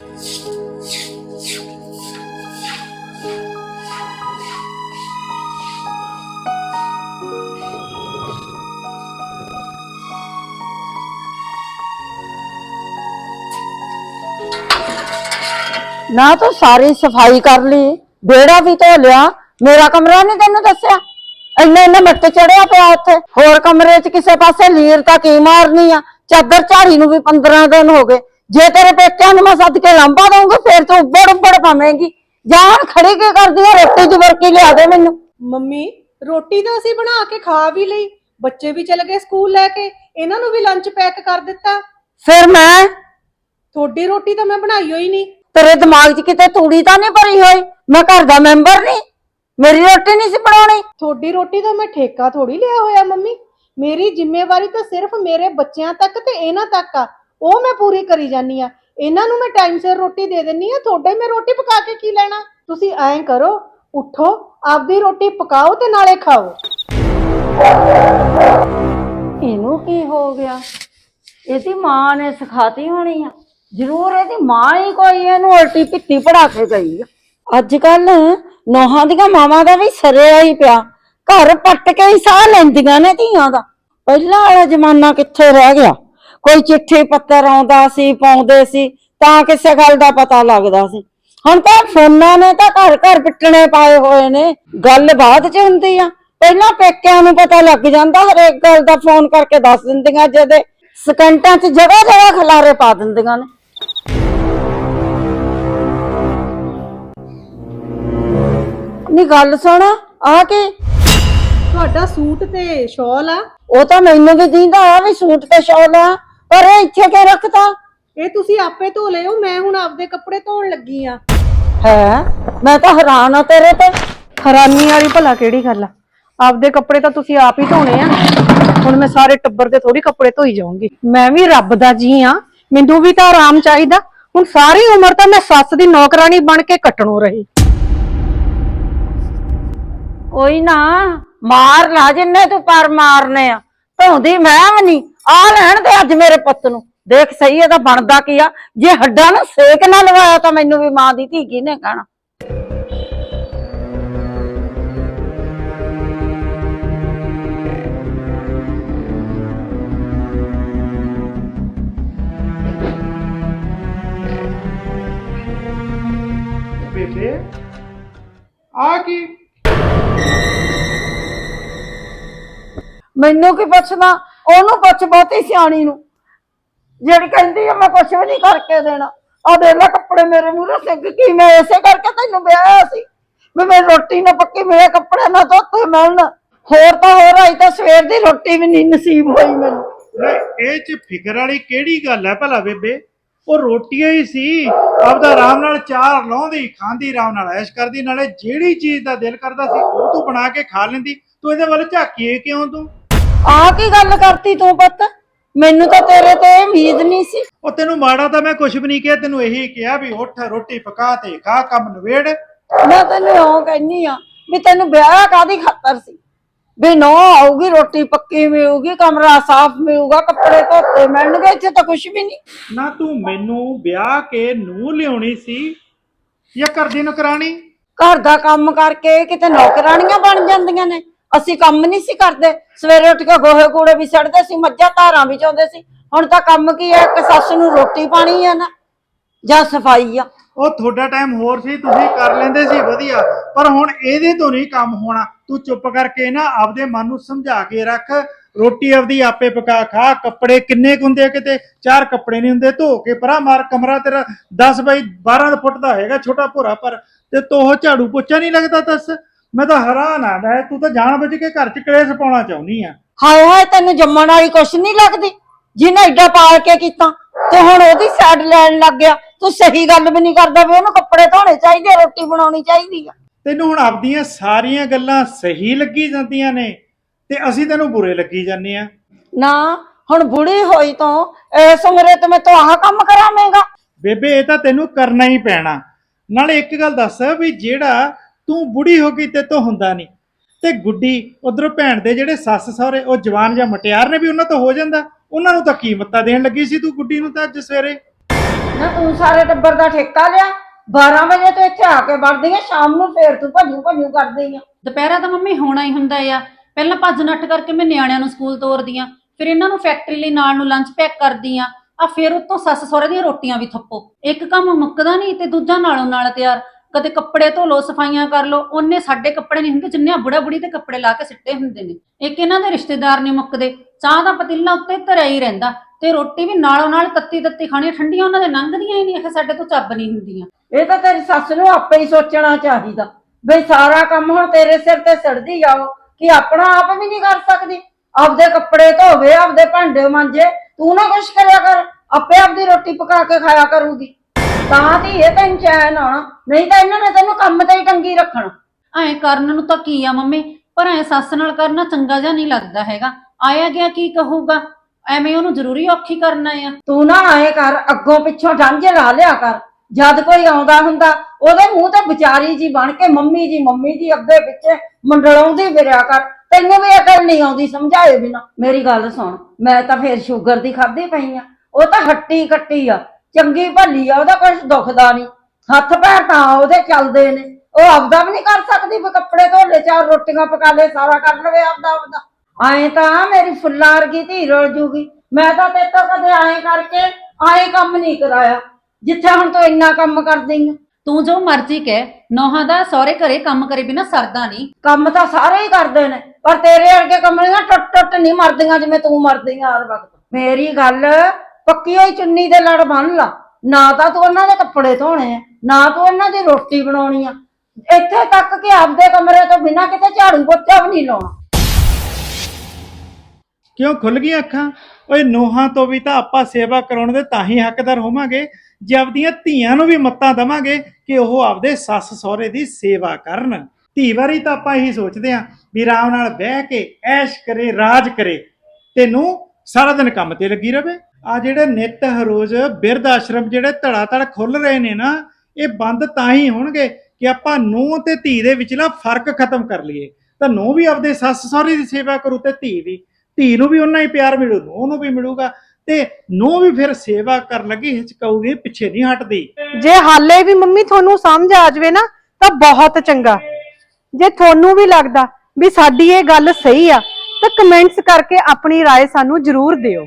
ਨਾ ਤੂੰ ਸਾਰੀ ਸਫ਼ਾਈ ਕਰ ਲਈ, ਵਿਹੜਾ ਵੀ ਧੋ ਲਿਆ, ਮੇਰਾ ਕਮਰਾ ਨਹੀਂ ਤੈਨੂੰ ਦੱਸਿਆ? ਇੰਨੇ ਇੰਨੇ ਮਿੱਟ ਚੜਿਆ ਪਿਆ ਉੱਥੇ। ਹੋਰ ਕਮਰੇ 'ਚ ਕਿਸੇ ਪਾਸੇ ਲੀਰ ਤਾਂ ਕੀ ਮਾਰਨੀ ਆ? ਚਾਦਰ ਝਾੜੀ ਨੂੰ ਵੀ 15 ਦਿਨ ਹੋ ਗਏ। ਜੇ ਤੇਰੇ ਪੇਕਿਆਂ ਨੂੰ ਮੈਂ ਸੱਦ ਕੇ ਲਾਂਬਾ ਦਊਂਗੀ ਫਿਰ ਤੂੰ ਉੱਬੜ ਉੱਬੜ ਪਾਵੇਂਗੀ। ਜਾਂ ਖੜੀ ਕੀ ਕਰਦੀ ਆ ਰੋਟੀ ਦੀ ਵਰਕੀ ਲਿਆ ਦੇ ਮੈਨੂੰ। ਮੰਮੀ ਰੋਟੀ ਤਾਂ ਅਸੀਂ ਬਣਾ ਕੇ ਖਾ ਵੀ ਲਈ। ਬੱਚੇ ਵੀ ਚਲੇ ਗਏ ਸਕੂਲ ਲੈ ਕੇ ਇਹਨਾਂ ਨੂੰ ਵੀ ਲੰਚ ਪੈਕ ਕਰ ਦਿੱਤਾ। ਫਿਰ ਮੈਂ? ਤੁਹਾਡੀ ਰੋਟੀ ਤਾਂ ਮੈਂ ਬਣਾਈ ਹੋਈ ਨਹੀਂ। ਤੇਰੇ ਦਿਮਾਗ 'ਚ ਕਿਤੇ ਤੂੜੀ ਤਾਂ ਨਹੀਂ ਭਰੀ ਹੋਈ? ਮੈਂ ਘਰ ਦਾ ਮੈਂਬਰ ਨਹੀਂ। ਮੇਰੀ ਰੋਟੀ ਨਹੀਂ ਸੀ ਬਣਾਉਣੀ। ਤੁਹਾਡੀ ਰੋਟੀ ਤਾਂ ਮੈਂ ਠੇਕਾ ਥੋੜੀ ਲਿਆ ਹੋਇਆ ਮੰਮੀ। ਮੇਰੀ ਜ਼ਿੰਮੇਵਾਰੀ ਤਾਂ ਸਿਰਫ ਮੇਰੇ ਬੱਚਿਆਂ ਤੱਕ ਤੇ ਇਹਨਾਂ ਤੱਕ ਆ। ਉਹ ਮੈਂ ਪੂਰੀ ਕਰੀ ਜਾਨੀ ਆ। ਇਹਨਾਂ ਨੂੰ ਮੈਂ ਟਾਈਮ ਸਿਰ ਰੋਟੀ ਦੇ ਦਿੰਨੀ ਆ। ਤੁਹਾਡੇ ਮੈਂ ਰੋਟੀ ਪਕਾ ਕੇ ਕੀ ਲੈਣਾ? ਤੁਸੀਂ ਐਂ ਕਰੋ, ਉਠੋ, ਆਪਦੀ ਰੋਟੀ ਪਕਾਓ ਤੇ ਨਾਲੇ ਖਾਓ। ਇਹਨੂੰ ਕੀ ਹੋ ਗਿਆ? ਇਹਦੀ ਮਾਂ ਨੇ ਸਿਖਾਤੀ ਹੋਣੀ ਆ। ਜ਼ਰੂਰ ਇਹਦੀ ਮਾਂ ਹੀ ਕੋਈ ਇਹਨੂੰ ਉਲਟੀ ਪਿੱਟੀ ਪੜਾ ਕੇ ਗਈ ਆ। ਅੱਜ ਕੱਲ ਨੋਹਾਂ ਦੀਆਂ ਮਾਵਾਂ ਦਾ ਵੀ ਸਰਿਆ ਹੀ ਪਿਆ। ਘਰ ਪੱਟ ਕੇ ਹੀ ਸਾਹ ਲੈਂਦੀਆਂ ਨੇ ਧੀਆਂ ਦਾ। ਪਹਿਲਾਂ ਵਾਲਾ ਜ਼ਮਾਨਾ ਕਿੱਥੇ ਰਹਿ ਗਿਆ? ਕੋਈ ਚਿੱਠੀ ਪੱਤਰ ਆਉਂਦਾ ਸੀ ਪਾਉਂਦੇ ਸੀ ਤਾਂ ਕਿਸੇ ਗੱਲ ਦਾ ਪਤਾ ਲੱਗਦਾ ਸੀ। ਹੁਣ ਤਾਂ ਫੋਨਾਂ ਨੇ ਤਾਂ ਘਰ ਘਰ ਪਿੱਟਣੇ ਪਾਏ ਹੋਏ ਨੇ। ਗੱਲ ਬਾਅਦ ਚ ਹੁੰਦੀ ਆ। ਪਹਿਲਾਂ ਪੇਕਿਆਂ ਨੂੰ ਪਤਾ ਲੱਗ ਜਾਂਦਾ ਹਰੇਕ ਗੱਲ ਦਾ ਫੋਨ ਕਰਕੇ ਦੱਸ ਦਿੰਦੀਆਂ ਜਦੇ ਸਕਿੰਟਾਂ 'ਚ ਜਗ੍ਹਾ ਜਗ੍ਹਾ ਖਲਾਰੇ ਪਾ ਦਿੰਦੀਆਂ ਨੇ। ਨੀ ਗੱਲ ਸੁਣ ਆ ਕੀ? ਤੁਹਾਡਾ ਸੂਟ ਤੇ ਸ਼ਾਲ ਆ। ਉਹ ਤਾਂ ਮੈਨੂੰ ਵੀ ਦੀਂਦਾ ਆ ਵੀ ਸੂਟ ਤੇ ਸ਼ਾਲ ਆ। ਪਰ ਇਹ ਇੱਥੇ ਕਿ ਰੱਖਤਾ? ਇਹ ਤੁਸੀਂ ਆਪੇ ਧੋ ਲਿਓ ਮੈਂ ਹੁਣ ਆਪਦੇ ਕੱਪੜੇ ਧੋਣ ਲੱਗੀ ਆ ਹੈ? ਮੈਂ ਤਾਂ ਹੈਰਾਨ ਆ ਤੇਰੇ ਤੇ। ਹੈਰਾਨੀ ਵਾਲੀ ਭਲਾ ਕਿਹੜੀ ਗੱਲ ਆ? ਆਪਦੇ ਕੱਪੜੇ ਤਾਂ ਤੁਸੀਂ ਆਪ ਹੀ ਧੋਣੇ ਆ। ਹੁਣ ਮੈਂ ਸਾਰੇ ਟੱਬਰ ਦੇ ਥੋੜੀ ਕੱਪੜੇ ਧੋਈ ਜਾਊਂਗੀ। ਮੈਂ ਵੀ ਰੱਬ ਦਾ ਜੀ ਆ ਮੈਨੂੰ ਵੀ ਤਾਂ ਆਰਾਮ ਚਾਹੀਦਾ। ਹੁਣ ਸਾਰੀ ਉਮਰ ਤਾਂ ਮੈਂ ਸੱਸ ਦੀ ਨੌਕਰਾਨੀ ਬਣ ਕੇ ਕੱਟਣੋਂ ਰਹੀ। ਕੋਈ ਨਾ ਮਾਰ ਲਾ ਜਿੰਨੇ ਤੂੰ ਪਰ ਮਾਰਨੇ ਆ। ਧੌਂਦੀ ਮੈਂ ਵੀ ਨਹੀਂ। ਆ ਲੈਣ ਦੇ ਅੱਜ ਮੇਰੇ ਪੁੱਤ ਨੂੰ। ਦੇਖ ਸਹੀ ਇਹਦਾ ਬਣਦਾ ਕੀ ਆ। ਜੇ ਹੱਡਾਂ ਨੂੰ ਸੇਕ ਨਾ ਲਵਾਇਆ ਤਾਂ ਮੈਨੂੰ ਵੀ ਮਾਂ ਦੀ ਧੀ ਕਿਹਨੇ ਕਹਿਣਾ? ਬੇਬੇ ਆ ਕੀ? ਮੈਨੂੰ ਕੀ ਪੁੱਛਣਾ ਉਹਨੂੰ ਪੁੱਛ ਬਹੁਤੀ ਸਿਆਣੀ ਨੂੰ। ਜਿਹੜੀ ਕਹਿੰਦੀ ਆ ਮੈਂ ਕੁਛ ਵੀ ਨਹੀਂ ਕਰਕੇ ਦੇਣਾ। ਆ ਦੇ ਲੈ ਕੱਪੜੇ ਮੇਰੇ ਮੂਹਰੇ ਸਿੱਗ ਕੀ ਮੈਂ ਇਸੇ ਕਰਕੇ ਤੈਨੂੰ ਵਿਆਹਿਆ ਸੀ? ਵੀ ਮੈਂ ਰੋਟੀ ਨਾ ਪੱਕੀ ਮੇਰੇ ਕੱਪੜੇ ਨਾ ਧੋਤੇ ਮਿਲਣ ਹੋਰ ਤਾਂ ਹੋਰ ਆਈ ਤਾਂ ਸਵੇਰ ਦੀ ਰੋਟੀ ਵੀ ਨਹੀਂ ਨਸੀਬ ਹੋਈ ਮੈਨੂੰ। ਲੈ, ਇਹ ਚ ਫਿਕਰ ਵਾਲੀ ਕਿਹੜੀ ਗੱਲ ਹੈ ਭਲਾ ਬੇਬੇ? ਉਹ ਰੋਟੀਆਂ ਹੀ ਸੀ। ਆਪਦਾ ਆਰਾਮ ਨਾਲ ਚਾਰ ਲਾਉਂਦੀ ਖਾਂਦੀ ਆਰਾਮ ਨਾਲ ਐਸ਼ ਕਰਦੀ ਨਾਲੇ ਜਿਹੜੀ ਚੀਜ਼ ਦਾ ਦਿਲ ਕਰਦਾ ਸੀ ਉਹ ਤੂੰ ਬਣਾ ਕੇ ਖਾ ਲੈਂਦੀ। ਤੂੰ ਇਹਦੇ ਵੱਲ ਝਾਕੀਏ ਕਿਉਂ ਤੂੰ? ਆ ਕੀ ਗੱਲ ਕਰਤੀ ਤੂੰ ਪੁੱਤ? ਮੈਨੂੰ ਤਾਂ ਤੇਰੇ ਤੇ ਉਮੀਦ ਨਹੀਂ ਸੀ। ਉਹ ਤੈਨੂੰ ਮਾੜਾ ਤਾਂ ਮੈਂ ਕੁਝ ਵੀ ਨਹੀਂ ਕਿਹਾ ਤੈਨੂੰ ਇਹੀ ਕਿਹਾ ਵੀ ਉੱਠ ਰੋਟੀ ਪਕਾ ਤੇ ਖਾ ਕੰਮ ਨਵੇੜ ਮੈਂ ਤੈਨੂੰ ਇਉਂ ਕਹਿੰਨੀ ਆ ਵੀ ਤੈਨੂੰ ਵਿਆਹ ਕਾਦੀ ਖਾਤਰ ਸੀ? ਵੀ ਨੋ ਆਊਗੀ ਰੋਟੀ ਪੱਕੀ ਮਿਲੂਗੀ ਕਮਰਾ ਸਾਫ਼ ਮਿਲੂਗਾ ਕੱਪੜੇ ਧੋਤੇ ਮਿਲਣਗੇ ਇੱਥੇ ਤਾਂ ਕੁਝ ਵੀ ਨਹੀਂ। ਨਾ ਤੂੰ ਮੈਨੂੰ ਵਿਆਹ ਕੇ ਨੂੰ ਲਿਆਉਣੀ ਸੀ ਜਾਂ ਕਰਦੀ ਨੁਕਰਾਨੀ ਘਰ ਦਾ ਕੰਮ ਕਰਕੇ ਕਿਤੇ ਨੌਕਰਾਣੀਆਂ ਬਣ ਜਾਂਦੀਆਂ ਨੇ। ਅਸੀਂ ਕੰਮ ਨਹੀਂ ਸੀ ਕਰਦੇ। ਸਵੇਰੇ ਉੱਠ ਕੇ ਗੋਹੇ ਕੂੜੇ ਵੀ ਸੜਦੇ ਸੀ, ਮੱਝਾਂ ਧਾਰਾਂ ਵੀ ਚੋਂਦੇ ਸੀ। ਹੁਣ ਤਾਂ ਕੰਮ ਕੀ ਹੈ, ਇੱਕ ਸੱਸ ਨੂੰ ਰੋਟੀ ਪਾਣੀ ਆ ਨਾ, ਜਾਂ ਸਫ਼ਾਈ ਆ। ਉਹ ਤੁਹਾਡਾ ਟਾਈਮ ਹੋਰ ਸੀ, ਤੁਸੀਂ ਕਰ ਲੈਂਦੇ ਸੀ, ਵਧੀਆ। ਪਰ ਹੁਣ ਇਹਦੇ ਤੋਂ ਨਹੀਂ ਕੰਮ ਹੋਣਾ। ਤੂੰ ਚੁੱਪ ਕਰਕੇ ਨਾ ਆਪਦੇ ਮਨ ਨੂੰ ਸਮਝਾ ਕੇ ਰੱਖ। ਰੋਟੀ ਆਪਦੀ ਆਪੇ ਪਕਾ, ਖਾ। ਕੱਪੜੇ ਕਿੰਨੇ ਕੁ ਹੁੰਦੇ ਆ ਕਿਤੇ? ਚਾਰ ਕੱਪੜੇ ਨਹੀਂ ਹੁੰਦੇ, ਧੋ ਕੇ ਪਰਾ ਮਾਰ। ਕਮਰਾ ਤੇਰਾ 10 ਬਾਈ 12 ਫੁੱਟ ਦਾ ਹੈਗਾ, ਛੋਟਾ ਭੋਰਾ ਪਰ। ਤੇ ਤੋਹ ਝਾੜੂ ਪੋਚਾ ਨਹੀਂ ਲੱਗਦਾ ਦੱਸ? ਮੈਂ ਤਾਂ ਹੈਰਾਨ ਆ ਲੈ ਤੂੰ ਤਾਂ ਜਾਣ ਬੁੱਝ ਕੇ ਘਰ 'ਚ ਕਲੇਸ਼ ਪਾਉਣਾ ਚਾਹੁੰਦੀ ਆ। ਹਾਏ ਹਾਏ ਤੈਨੂੰ ਜੰਮਣ ਵਾਲੀ ਕੁਛ ਨਹੀਂ ਲੱਗਦੀ? ਜਿਹਨੇ ਐਡਾ ਪਾਲ ਕੇ ਕੀਤਾ ਤੇ ਹੁਣ ਉਹਦੀ ਸਾਈਡ ਲੈਣ ਲੱਗ ਗਿਆ। ਤੂੰ ਸਹੀ ਗੱਲ ਵੀ ਨਹੀਂ ਕਰਦਾ ਵੀ ਉਹਨੂੰ ਕੱਪੜੇ ਧੋਣੇ ਚਾਹੀਦੇ ਆ, ਰੋਟੀ ਬਣਾਉਣੀ ਚਾਹੀਦੀ ਆ। ਤੈਨੂੰ ਹੁਣ ਆਪਦੀਆਂ ਸਾਰੀਆਂ ਗੱਲਾਂ ਸਹੀ ਲੱਗੀ ਜਾਂਦੀਆਂ ਨੇ ਤੇ ਅਸੀਂ ਤੈਨੂੰ ਬੁਰੇ ਲੱਗੀ ਜਾਂਦੇ ਆ। ਨਾ ਹੁਣ ਬੁੜੀ ਹੋਈ ਤੋਂ ਇਸ ਉਮਰੇ ਤੇ ਮੈਂ ਤੋਂ ਆਹ ਕੰਮ ਕਰਾਵੇਂਗਾ। ਬੇਬੇ ਇਹ ਤਾਂ ਤੈਨੂੰ ਕਰਨਾ ਹੀ ਪੈਣਾ। ਨਾਲੇ ਇੱਕ ਗੱਲ ਦੱਸ ਵੀ ਜਿਹੜਾ ਤੂੰ ਬੁੜੀ ਹੋ ਗਈ ਤੇ ਤੋਂ ਹੁੰਦਾ ਨਹੀਂ। ਤੇ ਗੁੱਡੀ ਉਧਰੋਂ ਭੈਣ ਦੇ ਜਿਹੜੇ ਸੱਸ ਸਹੁਰੇ ਉਹ ਜਵਾਨ ਜਾਂ ਮਟਿਆਰ ਨੇ ਵੀ ਉਹਨਾਂ ਤੋਂ ਹੋ ਜਾਂਦਾ। ਉਹਨਾਂ ਨੂੰ ਤਾਂ ਕੀਮਤਾਂ ਦੇਣ ਲੱਗੀ ਸੀ ਤੂੰ ਗੁੱਡੀ ਨੂੰ ਤਾਂ ਅੱਜ ਸਵੇਰੇ। ਨਾ ਤੂੰ ਸਾਰੇ ਟੱਬਰ ਦਾ ਠੇਕਾ ਲਿਆ। 12 ਵਜੇ ਤੋਂ ਇੱਥੇ ਆ ਕੇ ਵੜਦੀ ਆ ਸ਼ਾਮ ਨੂੰ ਫੇਰ ਤੂੰ ਭਜੂ ਭਜੂ ਕਰਦੀ ਆ। ਦੁਪਹਿਰਾ ਤਾਂ ਮੰਮੀ ਹੋਣਾ ਹੀ ਹੁੰਦਾ ਆ। ਪਹਿਲਾਂ ਭੱਜ ਨੱਠ ਕਰਕੇ ਮੈਂ ਨਿਆਣਿਆਂ ਨੂੰ ਸਕੂਲ ਤੋਰਦੀ ਆ। ਫਿਰ ਇਹਨਾਂ ਨੂੰ ਫੈਕਟਰੀ ਲਈ ਨਾਲ ਨੂੰ ਲੰਚ ਪੈਕ ਕਰਦੀ ਆ। ਆ ਫਿਰ ਉੱਤੋਂ ਸੱਸ ਸਹੁਰੇ ਦੀਆਂ ਰੋਟੀਆਂ ਵੀ ਥੱਪੋ। ਇੱਕ ਕੰਮ ਮੁੱਕਦਾ ਨਹੀਂ ਤੇ ਦੂਜਾ ਨਾਲੋਂ ਨਾਲ ਤਿਆਰ। ਕਦੇ ਕੱਪੜੇ ਧੋ ਲੋ ਸਫਾਈਆਂ ਕਰ ਲੋ ਉਹਨੇ ਸਾਡੇ ਕੱਪੜੇ ਨਹੀਂ ਹੁੰਦੇ, ਜਿੰਨੇ ਬੁੜਾ ਬੁੜੀ ਤੇ ਕੱਪੜੇ ਲਾ ਕੇ ਸਿੱਟੇ ਹੁੰਦੇ ਨੇ। ਇੱਕ ਇਹਨਾਂ ਦੇ ਰਿਸ਼ਤੇਦਾਰ ਨਹੀਂ ਮੁੱਕਦੇ। ਚਾਹ ਦਾ ਪਤੀਲਾ ਉੱਤੇ ਧਰਿਆ ਹੀ ਰਹਿੰਦਾ ਤੇ ਰੋਟੀ ਵੀ ਨਾਲੋਂ ਨਾਲ ਤੱਤੀ ਤੱਤੀ ਖਾਣੀ ਠੰਡੀਆਂ ਉਹਨਾਂ ਦੇ ਲੰਘਦੀਆਂ ਹੀ ਨਹੀਂ, ਇਹ ਸਾਡੇ ਤੋਂ ਚੱਬ ਨਹੀਂ ਹੁੰਦੀਆਂ। ਇਹ ਤਾਂ ਤੇਰੀ ਸੱਸ ਨੂੰ ਆਪੇ ਹੀ ਸੋਚਣਾ ਚਾਹੀਦਾ, ਬਈ ਸਾਰਾ ਕੰਮ ਹੁਣ ਤੇਰੇ ਸਿਰ ਤੇ ਸੜਦੀ ਜਾਓ ਕਿ ਆਪਣਾ ਆਪ ਵੀ ਨਹੀਂ ਕਰ ਸਕਦੀ। ਆਪਦੇ ਕੱਪੜੇ ਧੋਵੇ, ਆਪਦੇ ਭਾਂਡੇ ਮਾਂਜੇ, ਤੂੰ ਨਾ ਕੁਛ ਕਰਿਆ ਕਰ, ਆਪੇ ਆਪਦੀ ਰੋਟੀ ਪਕਾ ਕੇ ਖਾਇਆ ਕਰੂਗੀ। ਤਾਂ ਧੀਏ ਤੈਨੂੰ ਚੈਨ ਆਉਣਾ ਨਹੀਂ ਤਾਂ ਇਹਨਾਂ ਨੇ ਤੈਨੂੰ ਕੰਮ ਤੇ ਹੀ ਟੰਗੀ ਰੱਖਣਾ। ਐ ਕਰਨ ਨੂੰ ਤਾਂ ਕੀ ਆ ਮੰਮੀ ਪਰ ਐ ਸੱਸ ਨਾਲ ਕਰਨਾ ਚੰਗਾ ਜਿਹਾ ਨਹੀਂ ਲੱਗਦਾ ਹੈਗਾ। ਆਇਆ ਗਿਆ ਕੀ ਕਹੂਗਾ? ਐਵੇਂ ਉਹਨੂੰ ਜ਼ਰੂਰੀ ਔਖੀ ਕਰਨਾ ਆ। ਤੂੰ ਨਾ ਆਏ ਕਰ ਅੱਗੋਂ ਪਿੱਛੋਂ ਡਾਂਝੇ ਲਾ ਲਿਆ ਕਰ। ਜਦ ਕੋਈ ਆਉਂਦਾ ਹੁੰਦਾ ਉਹਦੇ ਮੂੰਹ ਤੇ ਵਿਚਾਰੀ ਜੀ ਬਣ ਕੇ ਮੰਮੀ ਜੀ ਮੰਮੀ ਜੀ ਅੱਗੇ ਪਿੱਛੇ ਮੰਡਲਾਉਂਦੀ ਫਿਰਿਆ ਕਰ। ਤੈਨੂੰ ਵੀ ਅਕਲ ਨਹੀਂ ਆਉਂਦੀ ਸਮਝਾਏ ਬਿਨਾ। ਮੇਰੀ ਗੱਲ ਸੁਣ ਮੈਂ ਤਾਂ ਫੇਰ ਸ਼ੂਗਰ ਦੀ ਖਾਦੀ ਪਈ ਆ। ਉਹ ਤਾਂ ਹੱਟੀ ਕੱਟੀ ਆ। ਚੰਗੀ ਭਲੀ ਆ ਉਹਦਾ ਕੁਝ ਦੁਖਦਾ ਨਹੀਂ। ਹੱਥ ਪੈਰ ਤਾਂ ਉਹਦੇ ਚੱਲਦੇ ਨੇ। ਉਹ ਆਪਦਾ ਵੀ ਨਹੀਂ ਕਰ ਸਕਦੀ ਵੀ ਕੱਪੜੇ ਧੋ ਲੈ ਚਾਰ ਰੋਟੀਆਂ ਪਕਾ ਲੈ ਸਾਰਾ ਕਰ ਲਵੇ ਆਪਦਾ ਆਪਦਾ। ਆਏ ਤਾਂ ਮੇਰੀ ਫੁੱਲਾਂ ਵਰਗੀ ਧੀ ਰੁਲ ਜੂਗੀ। ਮੈਂ ਤਾਂ ਤੇਰੇ ਤੋਂ ਕਦੇ ਆਏ ਕਰਕੇ ਆਏ ਕੰਮ ਨਹੀਂ ਕਰਾਇਆ ਜਿੱਥੇ ਹੁਣ ਤੂੰ ਇੰਨਾ ਕੰਮ ਕਰਦੀ ਆ। ਤੂੰ ਜੋ ਮਰਜ਼ੀ ਕਹਿ ਨੋਹਾਂ ਦਾ ਸਹੁਰੇ ਘਰੇ ਕੰਮ ਕਰੇ ਬਿਨਾ ਸਰਦਾ ਨਹੀਂ। ਕੰਮ ਤਾਂ ਸਾਰੇ ਹੀ ਕਰਦੇ ਨੇ ਪਰ ਤੇਰੇ ਵਰਗੇ ਕਮਲੀਆਂ ਟੁੱਟ ਟੁੱਟ ਨਹੀਂ ਮਰਦੀਆਂ ਜਿਵੇਂ ਤੂੰ ਮਰਦੀ ਆ ਹਰ ਵਕਤ। ਮੇਰੀ ਗੱਲ ਪੱਕੀ ਹੋਈ ਚੁੰਨੀ ਦੇ ਲੜ ਬੰਨ ਲਾ। ਨਾ ਤਾਂ ਤੂੰ ਉਹਨਾਂ ਦੇ ਕੱਪੜੇ ਧੋਣੇ ਆ, ਨਾ ਤੂੰ ਉਹਨਾਂ ਦੀ ਰੋਟੀ ਬਣਾਉਣੀ ਆ। ਇੱਥੇ ਤੱਕ ਕਿ ਆਪਦੇ ਕਮਰੇ ਤੋਂ ਬਿਨਾਂ ਕਿਤੇ ਝਾੜੂ ਪੋਚਾ ਵੀ ਨਹੀਂ ਲਾਉਣਾ। ਕਿਉਂ ਖੁੱਲ ਗਈਆਂ ਅੱਖਾਂ? ਓਏ, ਨੋਹਾਂ ਤੋਂ ਵੀ ਤਾਂ ਆਪਾਂ ਸੇਵਾ ਕਰਾਉਣ ਦੇ ਤਾਂ ਹੀ ਹੱਕਦਾਰ ਹੋਵਾਂਗੇ। ਜੇ ਆਪਦੀਆਂ ਧੀਆਂ ਨੂੰ ਵੀ ਮੱਤਾਂ ਦਵਾਂਗੇ ਕਿ ਉਹ ਆਪਦੇ ਸੱਸ ਸਹੁਰੇ ਦੀ ਸੇਵਾ ਕਰਨ। ਧੀ ਵਾਰੀ ਤਾਂ ਆਪਾਂ ਇਹੀ ਸੋਚਦੇ ਆਂ ਵੀ ਆਰਾਮ ਨਾਲ ਬਹਿ ਕੇ ਐਸ਼ ਕਰੇ, ਰਾਜ ਕਰੇ। ਤੈਨੂੰ ਸਾਰਾ ਦਿਨ ਕੰਮ ਤੇ ਲੱਗੀ ਰਵੇ। ਆ ਜਿਹੜੇ ਨਿੱਤ ਹਰੋਜ਼ ਬਿਰਧ ਆਸ਼ਰਮ ਜਿਹੜੇ ਧੜਾ ਧੜ ਖੁੱਲ ਰਹੇ ਨੇ ਨਾ ਇਹ ਬੰਦ ਤਾਂ ਹੀ ਹੋਣਗੇ ਕਿ ਆਪਾਂ ਨੂੰਹ ਤੇ ਧੀ ਦੇ ਵਿਚਲਾ ਫਰਕ ਖਤਮ ਕਰ ਲਈਏ ਤਾਂ ਨੂੰਹ ਵੀ ਆਪਦੇ ਸੱਸ ਸਹੁਰੇ ਦੀ ਸੇਵਾ ਕਰੂ ਤੇ ਧੀ ਵੀ ਧੀ ਨੂੰ ਵੀ ਉਨਾ ਹੀ ਪਿਆਰ ਮਿਲੂ ਨੂੰਹ ਨੂੰ ਵੀ ਮਿਲੂਗਾ ਤੇ ਨੂੰਹ ਵੀ ਫਿਰ ਸੇਵਾ ਕਰਨ ਲੱਗੀ ਹਿਚਕਾਊਗੀ ਪਿੱਛੇ ਨਹੀਂ ਹਟਦੀ ਜੇ ਹਾਲੇ ਵੀ ਮੰਮੀ ਤੁਹਾਨੂੰ ਸਮਝ ਆ ਜਾਵੇ ਨਾ ਤਾਂ ਬਹੁਤ ਚੰਗਾ ਜੇ ਤੁਹਾਨੂੰ ਵੀ ਲੱਗਦਾ ਵੀ ਸਾਡੀ ਇਹ ਗੱਲ ਸਹੀ ਆ ਤਾਂ ਕਮੈਂਟਸ ਕਰਕੇ ਆਪਣੀ رائے ਸਾਨੂੰ ਜ਼ਰੂਰ ਦਿਓ